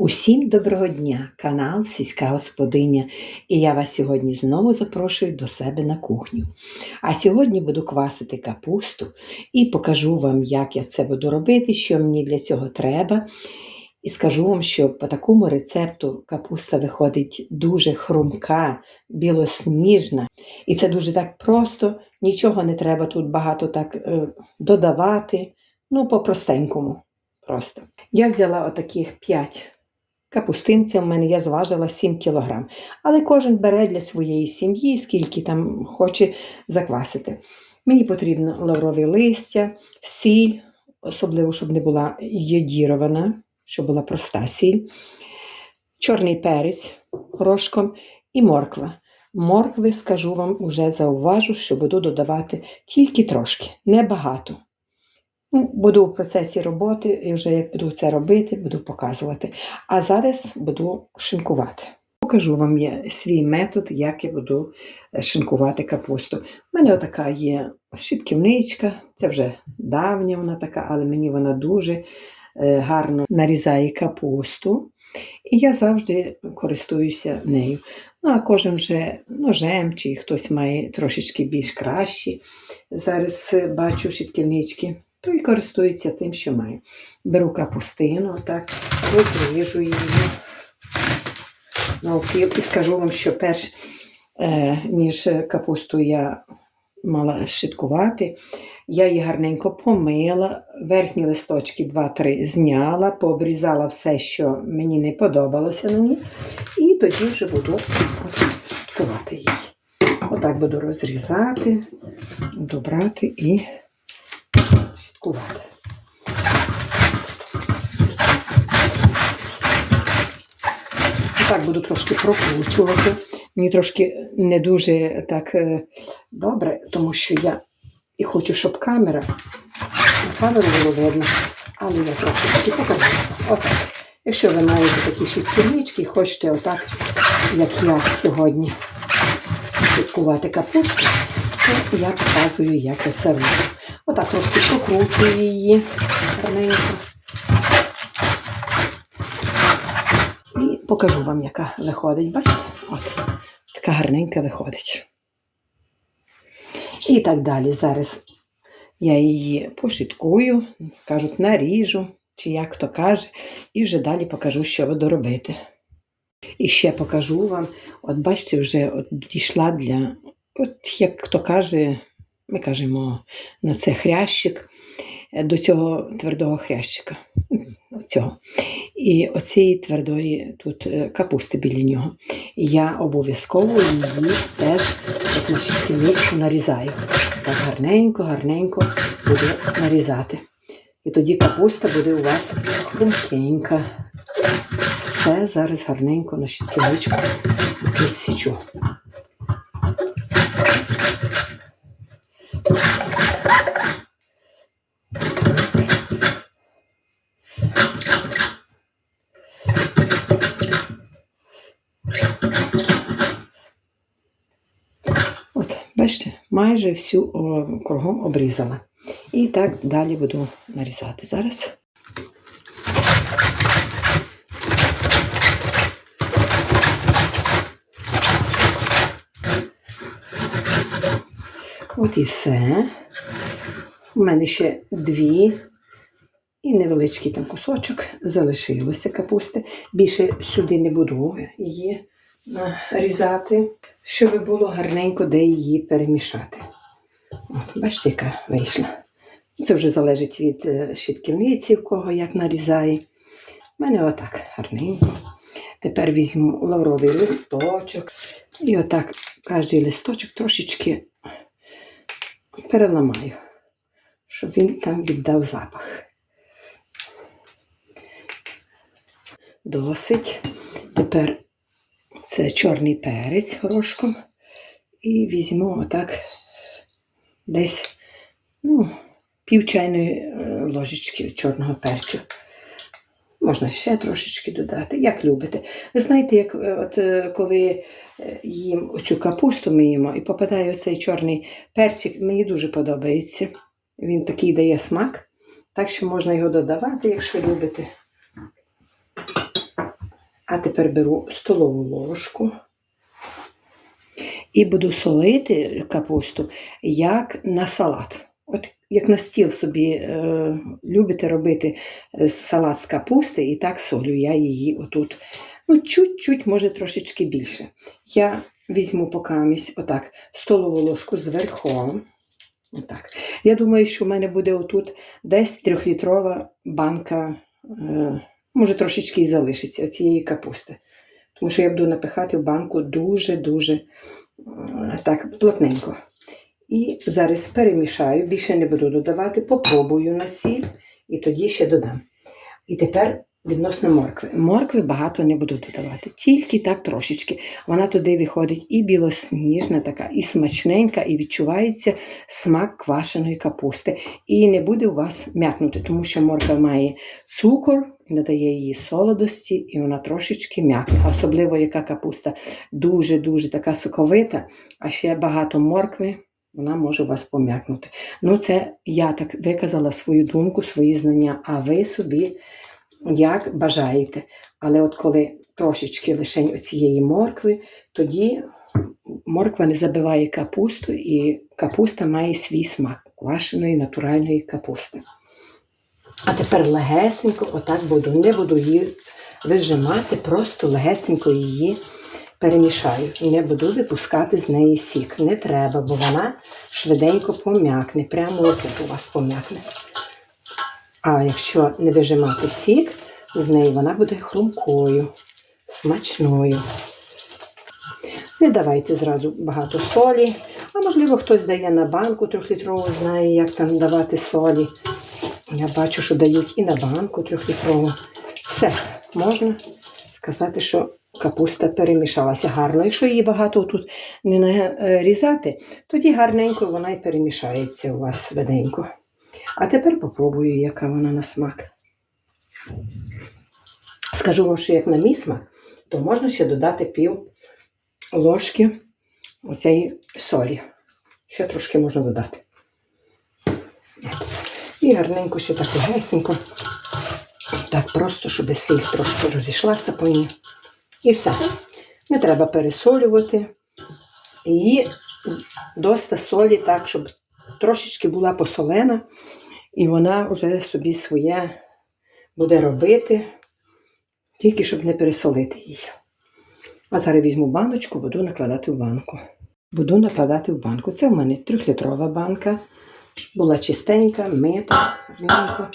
Усім доброго дня, канал Сільська Господиня, і я вас сьогодні знову запрошую до себе на кухню. А сьогодні буду квасити капусту і покажу вам, як я це буду робити, що мені для цього треба. І скажу вам, що по такому рецепту капуста виходить дуже хрумка, білосніжна. І це дуже так просто, нічого не треба тут багато так е, додавати. Ну, по-простенькому. Просто. Я взяла отаких 5 капустинця, в мене я зважила 7 кг. Але кожен бере для своєї сім'ї, скільки там хоче заквасити. Мені потрібно лаврове листя, сіль, особливо, щоб не була йодірована, щоб була проста сіль, чорний перець горошком і морква. Моркви, скажу вам, уже зауважу, що буду додавати тільки трошки, небагато. Ну, буду в процесі роботи, і вже як буду це робити, буду показувати. А зараз буду шинкувати. Покажу вам я свій метод, як я буду е, шинкувати капусту. У мене отака є щитківничка, це вже давня вона така, але мені вона дуже е, гарно нарізає капусту. І я завжди користуюся нею. Ну, а кожен вже ножем, чи хтось має трошечки більш кращі. Зараз е, бачу щитківнички то й користується тим, що має. Беру капустину, так, розріжу її навпіл і скажу вам, що перш е, ніж капусту я мала шиткувати, я її гарненько помила, верхні листочки 2-3 зняла, пообрізала все, що мені не подобалося на ній, і тоді вже буду шиткувати її. Отак буду розрізати, добрати і слідкувати. Так буду трошки прокручувати. Мені трошки не дуже так е, добре, тому що я і хочу, щоб камера, на камеру було видно, але я трошки покажу. Отак. Якщо ви маєте такі щитківнички і хочете отак, як я сьогодні, слідкувати капусту, то я показую, як це роблю. Отак трошки прокручую її гарненько. І покажу вам, яка виходить. Бачите? От, така гарненька виходить. І так далі. Зараз я її пошиткую, кажуть, наріжу, чи як хто каже, і вже далі покажу, що буду робити. І ще покажу вам, от бачите, вже от дійшла для, от як хто каже, ми кажемо на це хрящик, е, до цього твердого хрящика. Оцього. І оцієї твердої тут е, капусти біля нього. І я обов'язково її теж як на щитівничку нарізаю. Так гарненько, гарненько буду нарізати. І тоді капуста буде у вас хрумкенька. Все зараз гарненько на щитівничку підсічу. От, майже всю о, кругом обрізала. І так далі буду нарізати зараз. От і все. У мене ще дві і невеличкий там кусочок залишилося капусти. Більше сюди не буду її нарізати, щоб було гарненько де її перемішати. Бачите, яка вийшла. Це вже залежить від е, щитківниці, в кого як нарізає. У мене отак гарненько. Тепер візьму лавровий листочок. І отак кожен листочок трошечки переламаю, щоб він там віддав запах. Досить. Тепер це чорний перець горошком. І візьму отак десь ну, пів чайної е, ложечки чорного перцю. Можна ще трошечки додати, як любите. Ви знаєте, як е, от е, коли їм оцю капусту ми їмо і попадає оцей чорний перчик, мені дуже подобається. Він такий дає смак, так що можна його додавати, якщо любите. А тепер беру столову ложку і буду солити капусту як на салат. От як на стіл собі е, любите робити е, салат з капусти, і так солю я її отут. Ну, чуть-чуть, може, трошечки більше. Я візьму покамість отак столову ложку з верхом. Отак. Я думаю, що в мене буде отут десь трьохлітрова банка, е, може трошечки і залишиться цієї капусти. Тому що я буду напихати в банку дуже-дуже е, так плотненько. І зараз перемішаю, більше не буду додавати, попробую на сіль і тоді ще додам. І тепер відносно моркви. Моркви багато не буду додавати, тільки так трошечки. Вона туди виходить і білосніжна, така, і смачненька, і відчувається смак квашеної капусти. І не буде у вас м'якнути, тому що морква має цукор, надає її солодості, і вона трошечки м'якне. Особливо яка капуста дуже-дуже така соковита, а ще багато моркви. Вона може вас пом'якнути. Ну, це я так виказала свою думку, свої знання, а ви собі як бажаєте. Але от коли трошечки лише цієї моркви, тоді морква не забиває капусту, і капуста має свій смак квашеної натуральної капусти. А тепер легесенько, отак буду. Не буду її вижимати, просто легесенько її перемішаю. Не буду випускати з неї сік. Не треба, бо вона швиденько пом'якне. Прямо отут у вас пом'якне. А якщо не вижимати сік, з неї вона буде хрумкою, смачною. Не давайте зразу багато солі. А можливо, хтось дає на банку трьохлітрову, знає, як там давати солі. Я бачу, що дають і на банку трьохлітрову. Все, можна сказати, що капуста перемішалася гарно. Якщо її багато тут не нарізати, тоді гарненько вона і перемішається у вас швиденько. А тепер попробую, яка вона на смак. Скажу вам, що як на мій смак, то можна ще додати пів ложки оцеї солі. Ще трошки можна додати. І гарненько ще так легесенько. Так просто, щоб сіль трошки розійшлася по ній. І все. Не треба пересолювати. Її доста солі так, щоб трошечки була посолена, і вона вже собі своє буде робити, тільки щоб не пересолити її. А зараз візьму баночку, буду накладати в банку. Буду накладати в банку. Це в мене трьохлітрова банка. Була чистенька, мита, гарненько.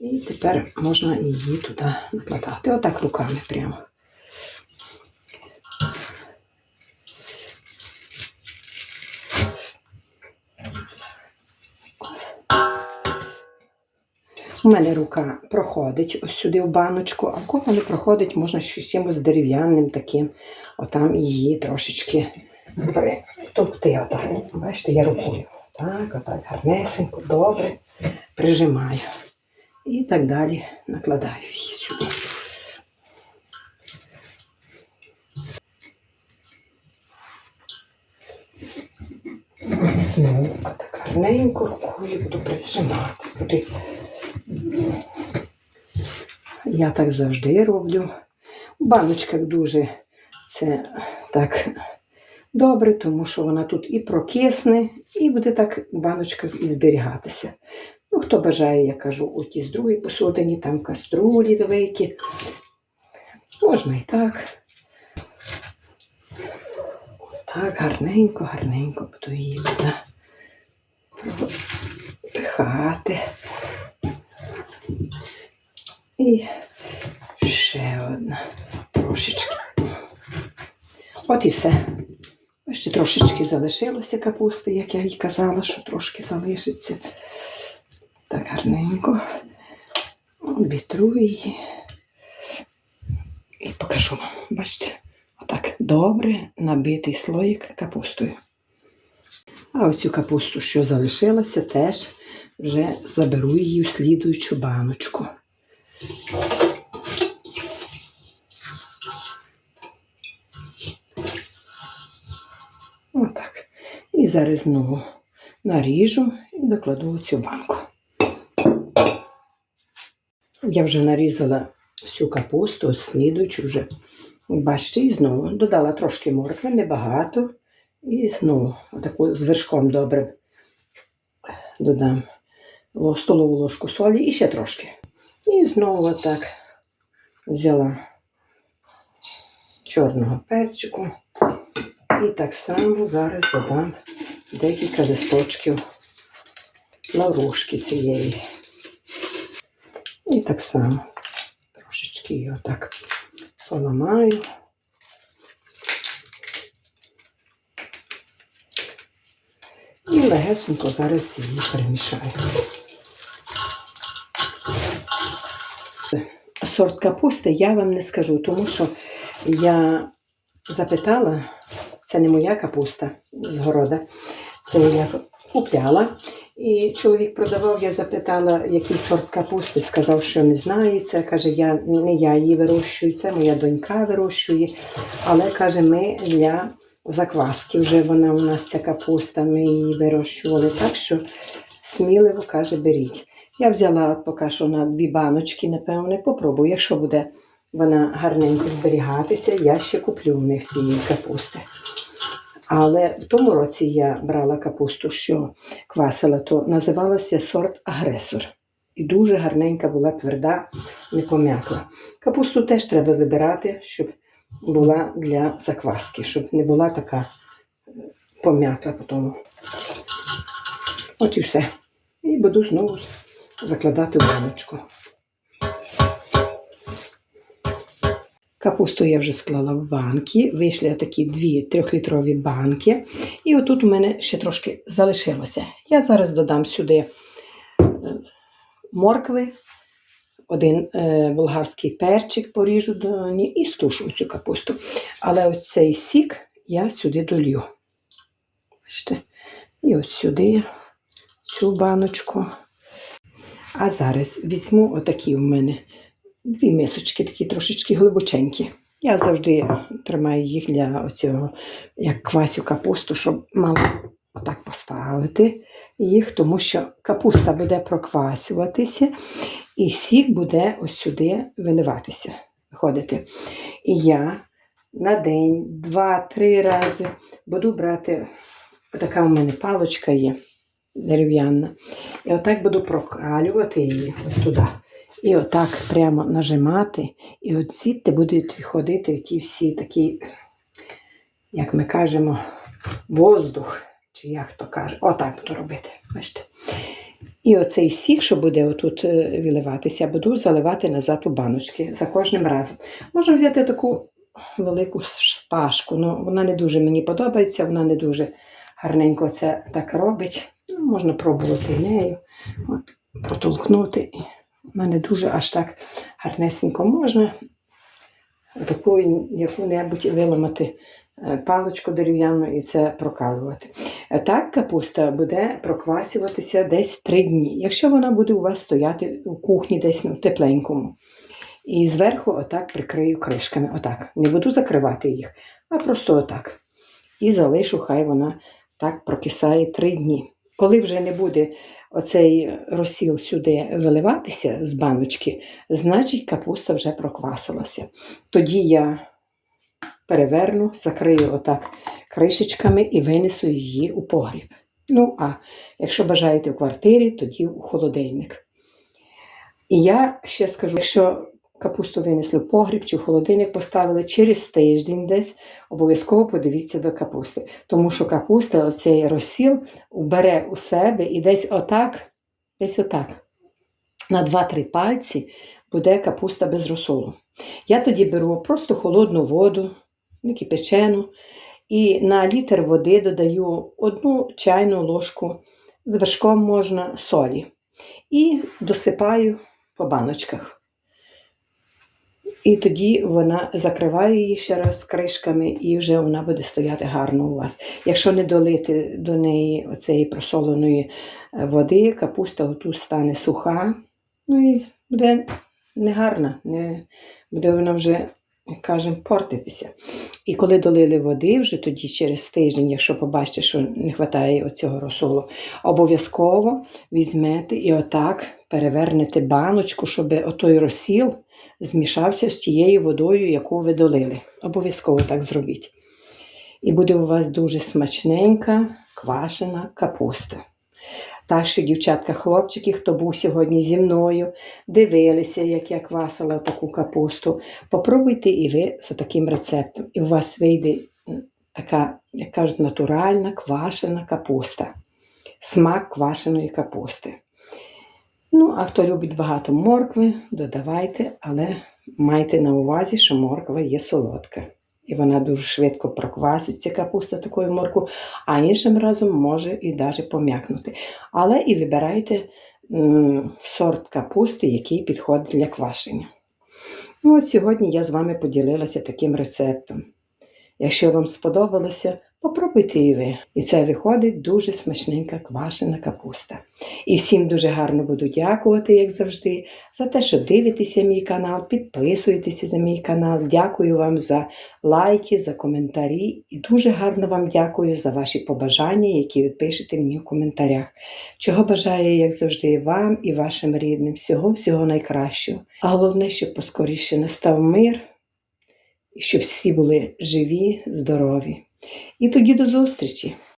І тепер можна її туди накладати. Отак руками прямо. У мене рука проходить ось сюди в баночку, а в кого не проходить, можна щось чимось дерев'яним таким, отам її трошечки притовкти. Отак. Бачите, я рукою. Так, отак, гарнесенько, добре прижимаю. І так далі накладаю її сюди. Знову так гарненько рукою буду прижимати. Буду я так завжди роблю. У баночках дуже це так добре, тому що вона тут і прокисне, і буде так в баночках і зберігатися. Ну, хто бажає, я кажу, оті з другої посудині, там каструлі великі. Можна і так. Так, гарненько, гарненько буду її туди пихати. І ще одна трошечки. От і все. Ще трошечки залишилося капусти, як я і казала, що трошки залишиться. Так гарненько. Обітру її. І покажу вам. Бачите, отак добре набитий слоїк капустою. А оцю капусту, що залишилася, теж вже заберу її в слідуючу баночку. Зараз знову наріжу і докладу в цю банку. Я вже нарізала всю капусту, слідуючу вже. Бачите, і знову додала трошки моркви, небагато. І знову таку з вершком добре додам столову ложку солі і ще трошки. І знову отак взяла чорного перчику. І так само зараз додам декілька листочків лаврушки цієї. І так само трошечки її отак поламаю. І легесенько зараз її перемішаю. Сорт капусти я вам не скажу, тому що я запитала, це не моя капуста з города, це я купляла. І чоловік продавав, я запитала, який сорт капусти, сказав, що не знає це. Каже, я, не я її вирощую, це моя донька вирощує. Але каже, ми для закваски вже вона у нас ця капуста, ми її вирощували. Так що сміливо каже, беріть. Я взяла поки що на дві баночки, напевне, попробую. Якщо буде вона гарненько зберігатися, я ще куплю в них цієї капусти. Але в тому році я брала капусту, що квасила, то називалася сорт агресор. І дуже гарненька була тверда, не пом'якла. Капусту теж треба вибирати, щоб була для закваски, щоб не була така е, пом'ята потім. От і все. І буду знову закладати в баночку. Капусту я вже склала в банки, вийшли такі дві трьохлітрові банки. І отут у мене ще трошки залишилося. Я зараз додам сюди е, моркви, один е, болгарський перчик поріжу до нього і стушу цю капусту. Але ось цей сік я сюди долью. Бачите? І ось сюди цю баночку. А зараз візьму отакі в мене дві мисочки, такі трошечки глибоченькі. Я завжди тримаю їх для оцього, як квасю капусту, щоб мало отак поставити їх, тому що капуста буде проквасюватися, і сік буде ось сюди виливатися, виходити. І я на день, два-три рази буду брати, отака у мене палочка є дерев'яна. І отак буду прокалювати її ось туди. І отак прямо нажимати, і от звідти будуть виходити ті всі такі, як ми кажемо, воздух, чи як то каже, отак буду робити. Бачите. І оцей сік, що буде отут е, виливатися, буду заливати назад у баночки за кожним разом. Можна взяти таку велику шпажку, ну вона не дуже мені подобається, вона не дуже гарненько це так робить. Ну, можна пробувати нею, от, протолкнути. Вона не дуже аж так гарнесенько можна таку яку-небудь виламати паличку дерев'яну і це прокалувати. Е, Так капуста буде проквасюватися десь 3 дні. Якщо вона буде у вас стояти у кухні десь ну, тепленькому. І зверху отак прикрию кришками. Отак. Не буду закривати їх, а просто отак. І залишу, хай вона так прокисає 3 дні. Коли вже не буде оцей розсіл сюди виливатися з баночки, значить капуста вже проквасилася. Тоді я переверну, закрию отак кришечками і винесу її у погріб. Ну, а якщо бажаєте в квартирі, тоді у холодильник. І я ще скажу, якщо капусту винесли в погріб чи в холодильник поставили через тиждень десь, обов'язково подивіться до капусти. Тому що капуста, оцей розсіл, бере у себе і десь отак, десь отак, на 2-3 пальці буде капуста без розсолу. Я тоді беру просто холодну воду, не кипячену, і на літр води додаю одну чайну ложку, з вершком можна солі. І досипаю по баночках. І тоді вона закриває її ще раз кришками, і вже вона буде стояти гарно у вас. Якщо не долити до неї оцеї просоленої е, води, капуста отут стане суха, ну і буде негарна, не, буде вона вже кажемо, портитися. І коли долили води, вже тоді через тиждень, якщо побачите, що не вистачає оцього розсолу, обов'язково візьмете і отак перевернете баночку, щоб отой розсіл змішався з тією водою, яку ви долили. Обов'язково так зробіть. І буде у вас дуже смачненька квашена капуста. Так що, дівчатка, хлопчики, хто був сьогодні зі мною, дивилися, як я квасила таку капусту. Попробуйте і ви за таким рецептом. І у вас вийде така, як кажуть, натуральна квашена капуста. Смак квашеної капусти. Ну, а хто любить багато моркви, додавайте, але майте на увазі, що морква є солодка. І вона дуже швидко прокваситься, капуста такою моркву, а іншим разом може і навіть пом'якнути. Але і вибирайте сорт капусти, який підходить для квашення. Ну, от сьогодні я з вами поділилася таким рецептом. Якщо вам сподобалося, попробуйте і ви. І це виходить дуже смачненька квашена капуста. І всім дуже гарно буду дякувати, як завжди, за те, що дивитеся мій канал, підписуєтеся за мій канал. Дякую вам за лайки, за коментарі. І дуже гарно вам дякую за ваші побажання, які ви пишете мені в коментарях. Чого бажаю, як завжди, вам і вашим рідним. Всього-всього найкращого. А головне, щоб поскоріше настав мир, і щоб всі були живі, здорові. І тоді до зустрічі!